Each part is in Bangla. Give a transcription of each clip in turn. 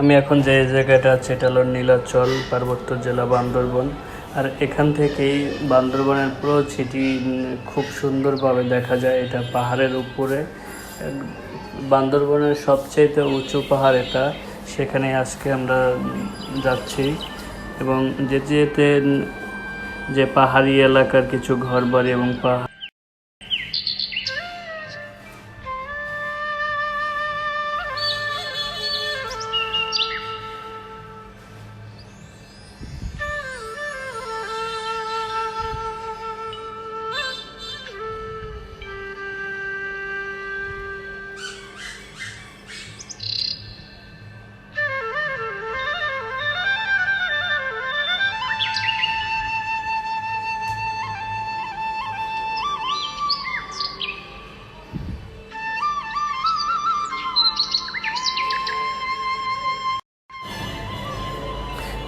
আমি এখন যে জায়গাটা আছে, এটা হলো নীলাচল, পার্বত্য জেলা বান্দরবন। আর এখান থেকেই বান্দরবনের পুরো সিটি খুব সুন্দরভাবে দেখা যায় এটা পাহাড়ের উপরে। বান্দরবনের সবচেয়ে উঁচু পাহাড় এটা, সেখানে আজকে আমরা যাচ্ছি। এবং যেতে যেতে, যে পাহাড়ি এলাকার কিছু ঘরবাড়ি এবং পাহাড়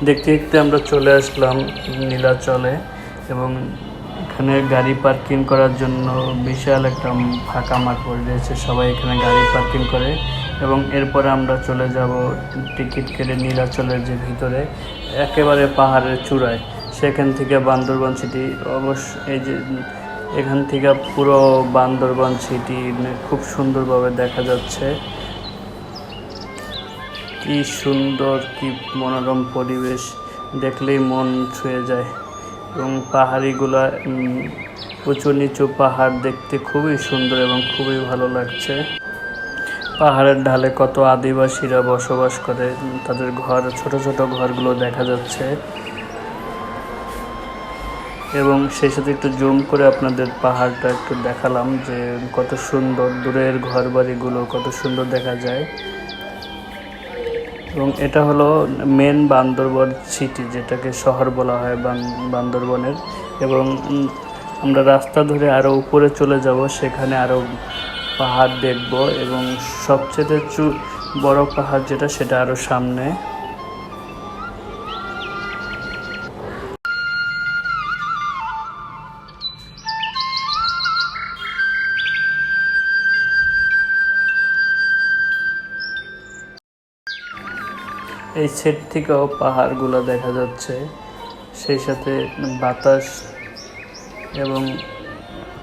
দেখতে দেখতে আমরা চলে আসলাম নীলাচলে এবং এখানে গাড়ি পার্কিং করার জন্য বিশাল একটা ফাঁকা মাঠ পড়ে রয়েছে। সবাই এখানে গাড়ি পার্কিং করে এবং এরপরে আমরা চলে যাব টিকিট কেটে নীলাচলের যে ভিতরে, একেবারে পাহাড়ের চূড়ায়। সেখান থেকে বান্দরবান সিটি, অবশ্য এই যে এখান থেকে পুরো বান্দরবান সিটি খুব সুন্দরভাবে দেখা যাচ্ছে। কি সুন্দর, কি মনোরম পরিবেশ দেখলেই মন ছুঁয়ে যায়। এবং পাহাড়িগুলা উঁচু নিচু পাহাড় দেখতে খুবই সুন্দর এবং খুবই ভালো লাগছে। পাহাড়ের ঢালে কত আদিবাসীরা বসবাস করে, তাদের ঘর, ছোট ছোট ঘরগুলো দেখা যাচ্ছে। এবং সেই সাথে একটু জুম করে আপনাদের পাহাড়টা একটু দেখালাম যে কত সুন্দর, দূরের ঘর বাড়িগুলো কত সুন্দর দেখা যায়। এবং এটা হলো মেন বান্দরবন সিটি যেটাকে শহর বলা হয় বান- বান্দরবনের। এবং আমরা রাস্তা ধরে আরও উপরে চলে যাব, সেখানে আরও পাহাড় দেখব এবং সবচেয়ে বড় পাহাড় যেটা, সেটা আরও সামনে। এই সেট থেকেও পাহাড়গুলো দেখা যাচ্ছে। সেই সাথে বাতাস এবং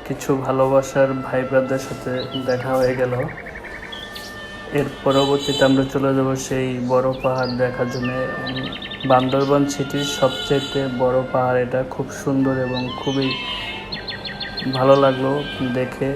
কিছু ভালোবাসার ভাই ব্রাদের সাথে দেখা হয়ে গেল। এর পরবর্তীতে আমরা চলে যাব সেই বড় পাহাড় দেখার জন্য। বান্দরবান সিটির সবচেয়ে বড় পাহাড় এটা। খুব সুন্দর এবং খুবই ভালো লাগল দেখে।